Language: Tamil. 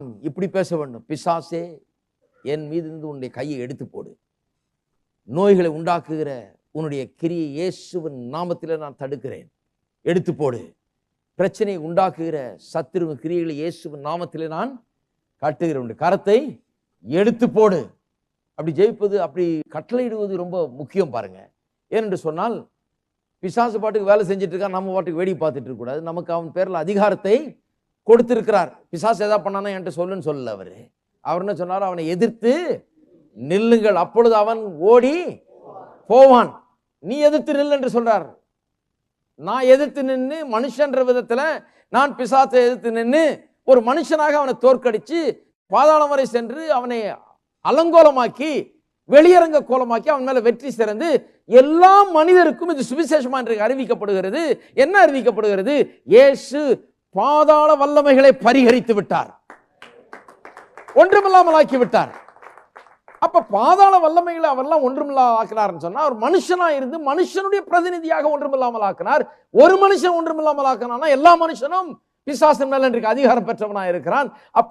இப்படி பேச வேண்டும். பிசாசே என் மீது இருந்து உன்னுடைய கையை எடுத்து போடு. நோய்களை உண்டாக்குகிற உன்னுடைய கிரியை இயேசுவின் நாமத்தில் நான் தடுக்கிறேன். எடுத்து போடு. பிரச்சனையை உண்டாக்குகிற சத்துருவின் கிரியைகளை இயேசுவின் நாமத்தில் நான் காட்டுகிறேன். உன்னுடைய கரத்தை எடுத்து போடு. அப்படி ஜெயிப்பது அப்படி கட்டளையிடுவது ரொம்ப முக்கியம் பாருங்க. ஏனென்று சொன்னால் பிசாசு பாட்டுக்கு வேலை செஞ்சுட்டு இருக்கா நம்ம பாட்டுக்கு வேடி பார்த்துட்டு இருக்கக்கூடாது. நமக்கு அவன் பேரில் அதிகாரத்தை கொடுத்திருக்கிறார். பிசாஸ் எதா பண்ணானா என்கிட்ட சொல்லுன்னு சொல்லல அவர். அவர் என்ன சொன்னார் அவனை எதிர்த்து நில்லுங்கள். அப்பொழுது அவன் ஓடி போவான். நீ எதிர்த்து நில் என்று சொல்றார். நான் எதிர்த்து நின்று மனுஷன்ற விதத்தில் நான் பிசாசை எதிர்த்து நின்று ஒரு மனுஷனாக அவனை தோற்கடித்து பாதாளம் வரை சென்று அவனை அலங்கோலமாக்கி வெளியரங்க கோலமாக்கி அவன் மேலே வெற்றி சிறந்து எல்லா மனிதருக்கும் இது சுவிசேஷமாக இன்றைக்கு அறிவிக்கப்படுகிறது. என்ன அறிவிக்கப்படுகிறது? இயேசு பாதாள வல்லமைகளை பரிகரித்து விட்டார். ஒன்றுமில்லாமல் ஆக்கி விட்டார். அப்ப பாதாள வல்லமைகளை அவரெல்லாம் ஒன்றுமில்லாமல் ஆக்கினார்னு சொன்னா அவர் மனுஷனா இருந்து மனுஷனுடைய பிரதிநிதியாக ஒன்றுமில்லாமல் ஆக்கினார் ஒரு மனுஷன் ஒன்றுமில்லாமல் ஆக்கினான்னா எல்லா மனுஷனும் பிசாசன் மேல இன்றைக்கு அதிகாரம் பெற்றவனா இருக்கிறான் அப்ப